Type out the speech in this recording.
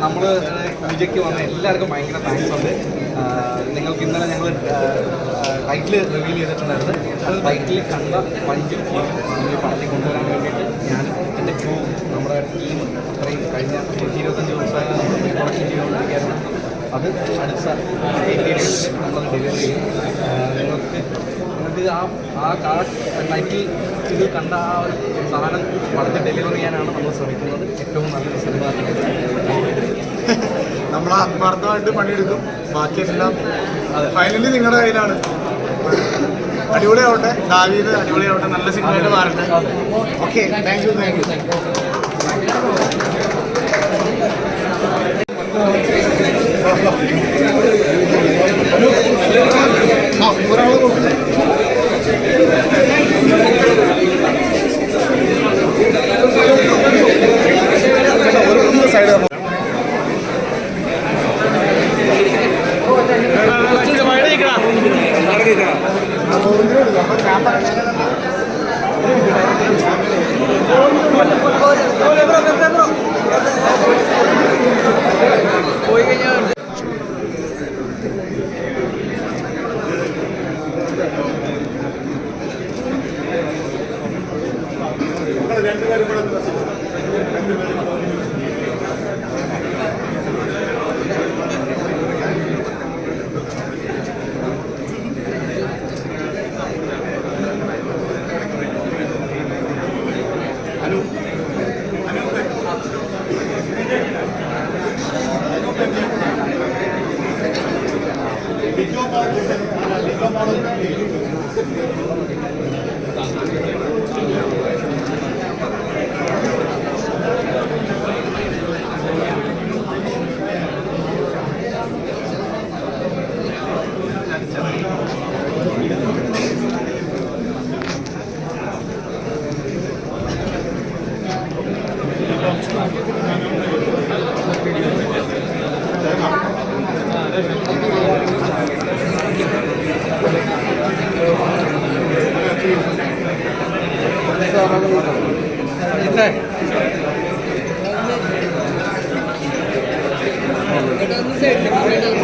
നമ്മൾ പൂജയ്ക്ക് വന്ന എല്ലാവർക്കും ഭയങ്കര താങ്ക്സ് ഉണ്ട്. നിങ്ങൾക്ക് ഇന്നലെ ഞങ്ങൾ ടൈറ്റിൽ റിവീൽ ചെയ്തിട്ടുണ്ടായിരുന്നു. അത് ടൈറ്റിൽ കണ്ട പഞ്ചും നമ്മൾ പടത്തിൽ കൊണ്ടുവരാൻ വേണ്ടിയിട്ട് ഞാൻ എന്റെ ക്രൂ നമ്മുടെ ടീം അത്രയും കഴിഞ്ഞ ഇരുപത്തഞ്ച് ദിവസമായി നമ്മൾ പ്രൊഡക്ഷൻ ചെയ്തുകൊണ്ടിരിക്കുകയായിരുന്നു അത് അടുത്ത നമ്മൾ ഡെലിവറി ചെയ്യും. നിങ്ങൾക്ക് നിങ്ങൾക്ക് ആ ആ കാർഡ് ടൈറ്റിൽ ഇത് കണ്ട ആ ഒരു സാധനം വളരെ ഡെലിവർ ചെയ്യാനാണ് നമ്മൾ ശ്രമിക്കുന്നത്. ഏറ്റവും നല്ലൊരു സിനിമ നമ്മൾ ആത്മാർത്ഥമായിട്ട് പണിയെടുക്കും. ബാക്കിയെല്ലാം ഫൈനലി നിങ്ങളുടെ കയ്യിലാണ്. അടിപൊളിയാവട്ടെ. ദാവീദ് അടിപൊളിയാവട്ടെ. നല്ല സിനിമയായിട്ട് മാറട്ടെ. Okay thank you thank you side രണ്ടുപേരും കൂടെ Gracias.